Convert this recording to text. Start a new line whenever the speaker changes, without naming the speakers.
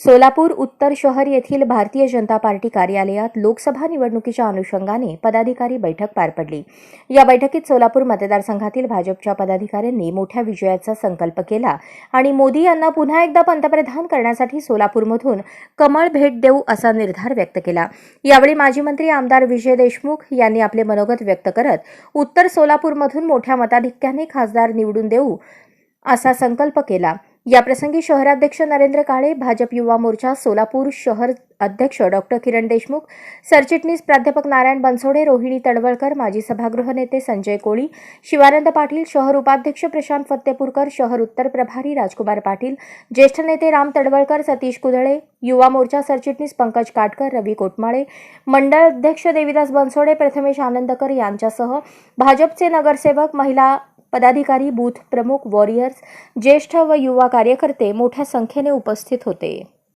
सोलापूर उत्तर शहर येथील भारतीय जनता पार्टी कार्यालयात लोकसभा निवडणुकीच्या अनुषंगाने पदाधिकारी बैठक पार पडली. या बैठकीत सोलापूर मतदारसंघातील भाजपच्या पदाधिकाऱ्यांनी मोठ्या विजयाचा संकल्प केला आणि मोदी यांना पुन्हा एकदा पंतप्रधान करण्यासाठी सोलापूरमधून कमळ भेट देऊ असा निर्धार व्यक्त केला. यावेळी माजी मंत्री आमदार विजय देशमुख यांनी आपले मनोगत व्यक्त करत उत्तर सोलापूरमधून मोठ्या मताधिक्याने खासदार निवडून देऊ असा संकल्प केला. याप्रसंगी शहराध्यक्ष नरेंद्र काळे भाजप युवा मोर्चा सोलापूर शहर अध्यक्ष डॉक्टर किरण देशमुख सरचिटणीस प्राध्यापक नारायण बनसोडे रोहिणी तडवळकर माजी सभागृह नेते संजय कोळी शिवानंद पाटील शहर उपाध्यक्ष प्रशांत फत्तेपूरकर शहर उत्तर प्रभारी राजकुमार पाटील ज्येष्ठ नेते राम तडवळकर सतीश कुदळे युवा मोर्चा सरचिटणीस पंकज काटकर रवी कोटमाळे मंडळ अध्यक्ष देविदास बनसोडे प्रथमेश आनंदकर यांच्यासह भाजपचे नगरसेवक महिला पदाधिकारी बूथ प्रमुख वॉरियर्स ज्येष्ठ व युवा कार्यकर्ते मोठ्या संख्येने उपस्थित होते.